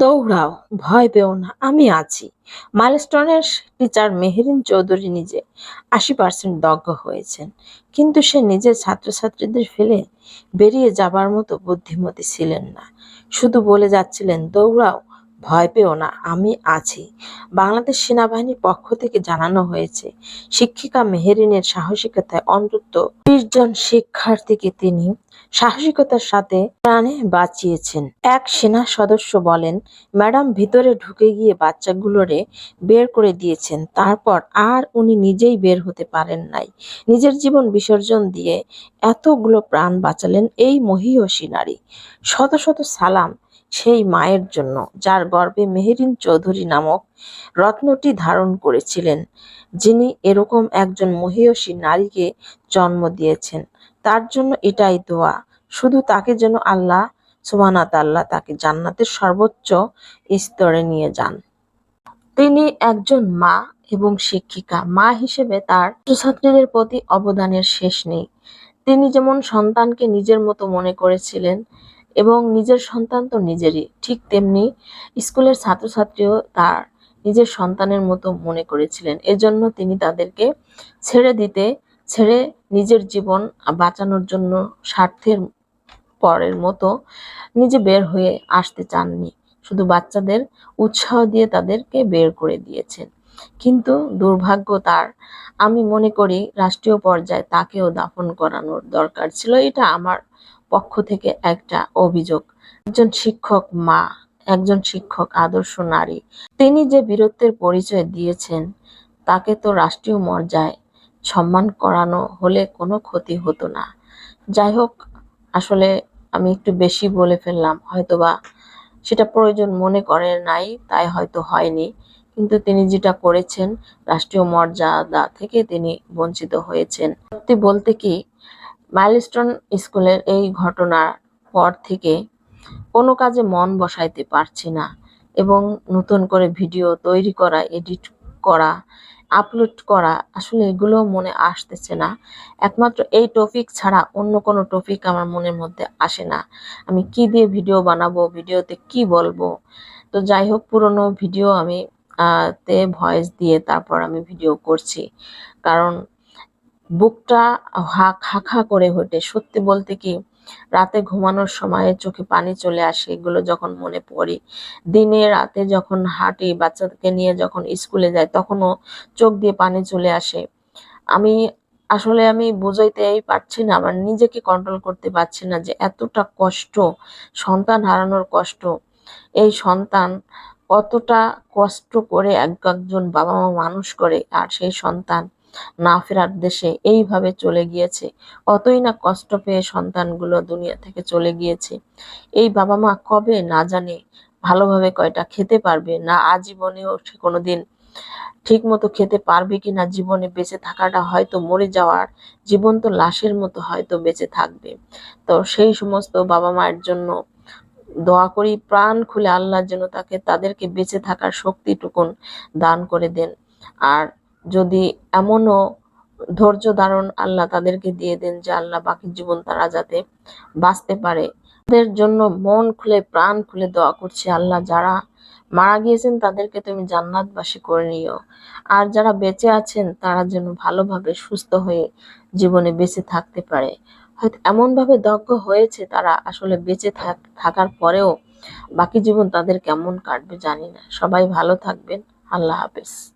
দৌড়াও, ভয় পেও না, আমি আছি। মাইলস্টোনের টিচার মেহেরিন চৌধুরী নিজে আশি পার্সেন্ট দগ্ধ হয়েছেন, কিন্তু সে নিজের ছাত্রছাত্রীদের ফেলে বেরিয়ে যাবার মতো বুদ্ধিমতী ছিলেন না। শুধু বলে যাচ্ছিলেন, দৌড়াও ভয় পেও না, আমি আছি। বাংলাদেশ সেনাবাহিনীর পক্ষ থেকে জানানো হয়েছে, শিক্ষিকা মেহেরিনের সাহসিকতায় অন্তত বিশ জন শিক্ষার্থীকে তিনি সাহসিকতার সাথে প্রাণে বাঁচিয়েছেন। এক সেনা সদস্য বলেন, ম্যাডাম ভিতরে ঢুকে গিয়ে বাচ্চাগুলোরে বের করে দিয়েছেন, তারপর আর উনি নিজেই বের হতে পারেন নাই। নিজের জীবন বিসর্জন দিয়ে এতগুলো প্রাণ বাঁচালেন এই মহিয়সী নারী। শত শত সালাম সেই মায়ের জন্য, যার গর্ভে মেহেরিন চৌধুরী নামক রত্নটি ধারণ করেছিলেন, যিনি এরকম একজন মহিয়সী নারীকে জন্ম দিয়েছেন। তার জন্য এটাই দোয়া, শুধু তাকে যেন আল্লাহ সুবহানাহু আল্লাহ তাকে জান্নাতের সর্বোচ্চ স্তরে নিয়ে যান। তিনি একজন মা এবং শিক্ষিকা, মা হিসেবে তার ছাত্রছাত্রীদের প্রতি অবদানের শেষ নেই। তিনি যেমন সন্তানকে নিজের মতো মনে করেছিলেন এবং নিজের সন্তান তো নিজেরই। ঠিক তেমনি স্কুলের ছাত্রছাত্রীও তার নিজের সন্তানের মতো মনে করেছিলেন। এজন্য তিনি তাদেরকে ছেড়ে দিতে, ছেড়ে নিজের জীবন বাঁচানোর জন্য স্বার্থের পরের মতো নিজে বের হয়ে আসতে চাননি। শুধু বাচ্চাদের উৎসাহ দিয়ে তাদেরকে বের করে দিয়েছেন। কিন্তু দুর্ভাগ্য তার। আমি মনে করি রাষ্ট্রীয় পর্যায়ে তাকেও দাফন করানোর দরকার ছিল। এটা আমার পক্ষ থেকে একটা অভিযোগ। একজন শিক্ষক মা, একজন শিক্ষক আদর্শ নারী। তিনি যে বীরত্বের পরিচয় দিয়েছেন, তাকে তো রাষ্ট্রীয় মর্যাদায় সম্মান করানো হলে কোনো ক্ষতি হতো না। যাই হোক, আসলে আমি একটু বেশি বলে ফেললাম, হয়তোবা সেটা প্রয়োজন মনে করেন নাই, তাই হয়তো হয়নি। কিন্তু তিনি যেটা করেছেন, রাষ্ট্রীয় মর্যাদা থেকে তিনি বঞ্চিত হয়েছেন। সত্যি বলতে কি মাইলস্টোন স্কুলের এই ঘটনার পর থেকে কোনো কাজে মন বসাইতে পারছি না এবং নতুন করে ভিডিও তৈরি করা, এডিট করা, আপলোড করা আসলে এগুলো মনে আসতেছে না। একমাত্র এই টপিক ছাড়া অন্য কোনো টপিক আমার মনের মধ্যে আসে না। আমি কি দিয়ে ভিডিও বানাবো, ভিডিওতে কি বলব? তো যাই হোক, পুরনো ভিডিও আমি তে ভয়েস দিয়ে তারপর আমি ভিডিও করছি। কারণ বুকটা হা, খা খা করে ওঠে। সত্যি বলতে কি, রাতে ঘুমানোর সময় চোখে পানি চলে আসে, এগুলো যখন মনে পড়ি। দিনে রাতে যখন হাঁটি বাচ্চাকে নিয়ে যখন স্কুলে যাই, তখনও চোখ দিয়ে পানি চলে আসে। আমি, আসলে আমি বুঝাইতেই পারছি না, আমার নিজেকে কন্ট্রোল করতে পারছি না যে এতটা কষ্ট, সন্তান হারানোর কষ্ট। এই সন্তান কতটা কষ্ট করে এক একজন বাবা মা মানুষ করে, আর সেই সন্তান না ফেরার দেশে এইভাবে চলে গিয়েছে। কতই না কষ্ট পেয়ে সন্তানগুলো দুনিয়া থেকে চলে গিয়েছে। এই বাবা মা কবে না জানে ভালোভাবে কয়টা খেতে পারবে, না আজীবনেও সে কোনোদিন ঠিক মতো খেতে পারবে কি না জীবনে বেঁচে থাকাটা হয়তো মরে যাওয়ার জীবন তো লাশের মতো হয়তো বেঁচে থাকবে। তো সেই সমস্ত বাবা মায়ের জন্য দোয়া করি, প্রাণ খুলে আল্লাহর জন্য তাকে, তাদেরকে বেঁচে থাকার শক্তিটুকুন দান করে দেন। আর যদি এমনও ধৈর্য ধারণ আল্লাহ তাদেরকে দিয়ে দেন যে আল্লাহ বাকি জীবন তারা যাতে বাঁচতে পারে। তাদের জন্য মন খুলে, প্রাণ খুলে দোয়া করছি আল্লাহ, যারা মারা গিয়েছেন তাদেরকে তুমি জান্নাতবাসী করে নিও। আর যারা বেঁচে আছেন তারা যেন ভালোভাবে সুস্থ হয়ে জীবনে বেঁচে থাকতে পারে। হয়তো এমনভাবে দগ্ধ হয়েছে তারা আসলে বেঁচে থাকার পরেও বাকি জীবন তাদের কেমন কাটবে জানি না। সবাই ভালো থাকবেন। আল্লাহ হাফেজ।